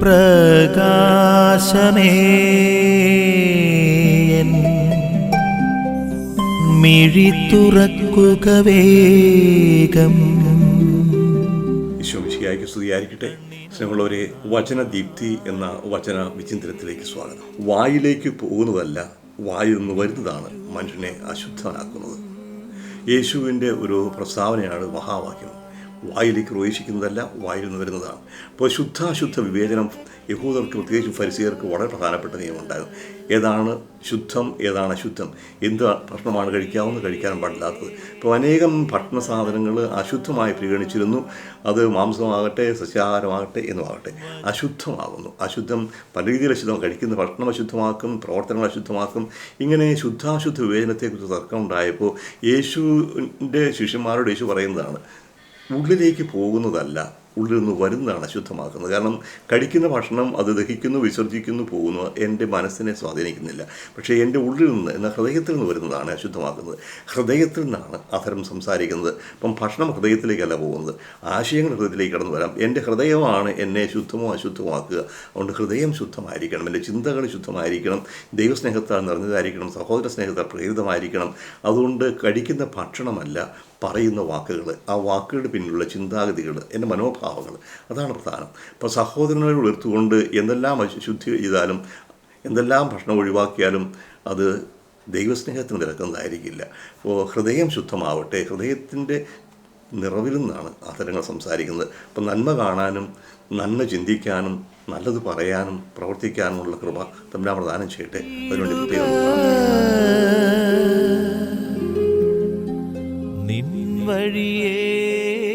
പ്രകാശമേ. മിഴി തുറക്കുക വേഗം. ഈശോമിശിയായിക്ക് സ്തുതിയായിരിക്കട്ടെ. സ്നേഹമുള്ളവരെ വചനദീപ്തി എന്ന വചന വിചിന്തനത്തിലേക്ക് സ്വാഗതം. വായിലേക്ക് പോകുന്നതല്ല വായിൽ നിന്ന് വരുന്നതാണ് മനുഷ്യനെ അശുദ്ധനാക്കുന്നത്. യേശുവിന്റെ ഒരു പ്രസ്താവനയാണ് മഹാവാക്യം. വായിലേക്ക് പ്രവേശിക്കുന്നതല്ല വായിൽ നിന്ന് വരുന്നതാണ്. അപ്പോൾ ശുദ്ധാശുദ്ധ വിവേചനം യഹൂദർക്ക് പ്രത്യേകിച്ചും ഫരിസിയർക്ക് വളരെ പ്രധാനപ്പെട്ട നിയമമുണ്ടായിരുന്നു. ഏതാണ് ശുദ്ധം ഏതാണ് അശുദ്ധം? എന്ത് ഭക്ഷണമാണ് കഴിക്കാവുന്ന കഴിക്കാൻ പാടില്ലാത്തത്? ഇപ്പോൾ അനേകം ഭക്ഷണ സാധനങ്ങൾ അശുദ്ധമായി പരിഗണിച്ചിരുന്നു. അത് മാംസമാകട്ടെ സസ്യാഹാരമാകട്ടെ എന്നുമാകട്ടെ. അശുദ്ധമാകുന്നു. അശുദ്ധം പല രീതിയിൽ അശുദ്ധം. കഴിക്കുന്ന ഭക്ഷണം അശുദ്ധമാക്കും പ്രവർത്തനങ്ങൾ അശുദ്ധമാക്കും. ഇങ്ങനെ ശുദ്ധാശുദ്ധ വിവേചനത്തെക്കുറിച്ച് തർക്കം ഉണ്ടായപ്പോൾ യേശുവിന്റെ ശിഷ്യന്മാരോട് യേശു പറയുന്നതാണ്. ഉള്ളിലേക്ക് പോകുന്നതല്ല ഉള്ളിൽ നിന്ന് വരുന്നതാണ് അശുദ്ധമാക്കുന്നത്. കാരണം കഴിക്കുന്ന ഭക്ഷണം അത് ദഹിക്കുന്നു വിസർജിക്കുന്നു പോകുന്നു എന്റെ മനസ്സിനെ സ്വാധീനിക്കുന്നില്ല. പക്ഷേ എന്റെ ഉള്ളിൽ നിന്ന് എന്ന ഹൃദയത്തിൽ നിന്ന് വരുന്നതാണ് അശുദ്ധമാക്കുന്നത്. ഹൃദയത്തിൽ നിന്നാണ് അധരം സംസാരിക്കുന്നത്. അപ്പം ഭക്ഷണം ഹൃദയത്തിലേക്കല്ല പോകുന്നത്. ആശയങ്ങൾ ഹൃദയത്തിലേക്ക് കടന്നു വരാം. എന്റെ ഹൃദയമാണ് എന്നെ ശുദ്ധമോ അശുദ്ധമോ ആക്കുക അതുകൊണ്ട് ഹൃദയം ശുദ്ധമായിരിക്കണം. എന്റെ ചിന്തകൾ ശുദ്ധമായിരിക്കണം. ദൈവസ്നേഹത്താൽ നിറഞ്ഞതായിരിക്കണം. സഹോദര സ്നേഹത്താൽ പ്രേരിതമായിരിക്കണം. അതുകൊണ്ട് കഴിക്കുന്ന ഭക്ഷണമല്ല പറയുന്ന വാക്കുകൾ ആ വാക്കുകളുടെ പിന്നിലുള്ള ചിന്താഗതികൾ എന്റെ മനോഭാവങ്ങൾ അതാണ് പ്രധാനം. ഇപ്പോൾ സഹോദരങ്ങളെ ഉയർത്തുകൊണ്ട് എന്തെല്ലാം ശുദ്ധി ചെയ്താലും എന്തെല്ലാം ഭക്ഷണം ഒഴിവാക്കിയാലും അത് ദൈവസ്നേഹത്തിന് നിരക്കുന്നതായിരിക്കില്ല അപ്പോൾ ഹൃദയം ശുദ്ധമാവട്ടെ ഹൃദയത്തിന്റെ നിറവിൽ നിന്നാണ് ആദരങ്ങൾ സംസാരിക്കുന്നത്. അപ്പം നന്മ കാണാനും നന്മ ചിന്തിക്കാനും നല്ലത് പറയാനും പ്രവർത്തിക്കാനുമുള്ള കൃപ തമ്മിലാ പ്രദാനം ചെയ്യട്ടെ. അതിനുവേണ്ടി ver.